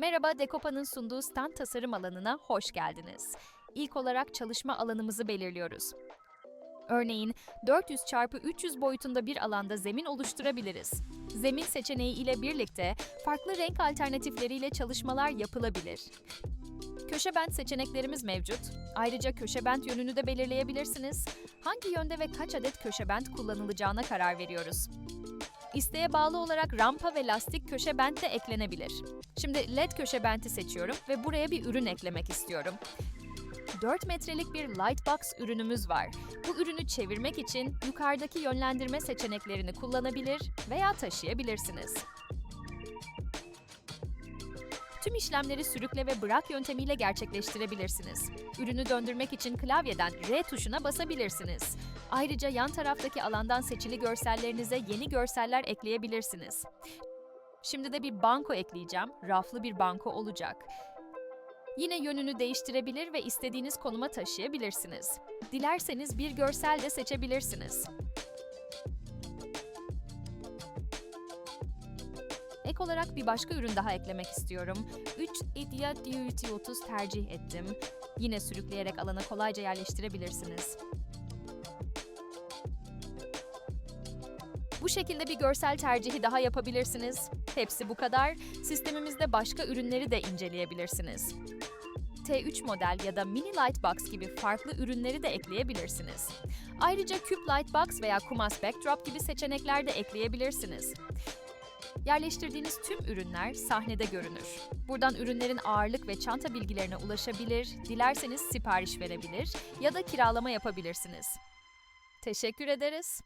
Merhaba, Dekopa'nın sunduğu stand tasarım alanına hoş geldiniz. İlk olarak çalışma alanımızı belirliyoruz. Örneğin 400 x 300 boyutunda bir alanda zemin oluşturabiliriz. Zemin seçeneği ile birlikte farklı renk alternatifleriyle çalışmalar yapılabilir. Köşe bent seçeneklerimiz mevcut. Ayrıca köşe bent yönünü de belirleyebilirsiniz. Hangi yönde ve kaç adet köşe bent kullanılacağına karar veriyoruz. İsteğe bağlı olarak rampa ve lastik köşe bent de eklenebilir. Şimdi LED köşe benti seçiyorum ve buraya bir ürün eklemek istiyorum. 4 metrelik bir Lightbox ürünümüz var. Bu ürünü çevirmek için yukarıdaki yönlendirme seçeneklerini kullanabilir veya taşıyabilirsiniz. Tüm işlemleri sürükle ve bırak yöntemiyle gerçekleştirebilirsiniz. Ürünü döndürmek için klavyeden R tuşuna basabilirsiniz. Ayrıca yan taraftaki alandan seçili görsellerinize yeni görseller ekleyebilirsiniz. Şimdi de bir banko ekleyeceğim. Raflı bir banko olacak. Yine yönünü değiştirebilir ve istediğiniz konuma taşıyabilirsiniz. Dilerseniz bir görsel de seçebilirsiniz. Ek olarak bir başka ürün daha eklemek istiyorum. 3 Idea Duty 30 tercih ettim. Yine sürükleyerek alana kolayca yerleştirebilirsiniz. Bu şekilde bir görsel tercihi daha yapabilirsiniz. Hepsi bu kadar. Sistemimizde başka ürünleri de inceleyebilirsiniz. T3 model ya da mini lightbox gibi farklı ürünleri de ekleyebilirsiniz. Ayrıca küp lightbox veya kumas backdrop gibi seçenekler de ekleyebilirsiniz. Yerleştirdiğiniz tüm ürünler sahnede görünür. Buradan ürünlerin ağırlık ve çanta bilgilerine ulaşabilir, dilerseniz sipariş verebilir ya da kiralama yapabilirsiniz. Teşekkür ederiz.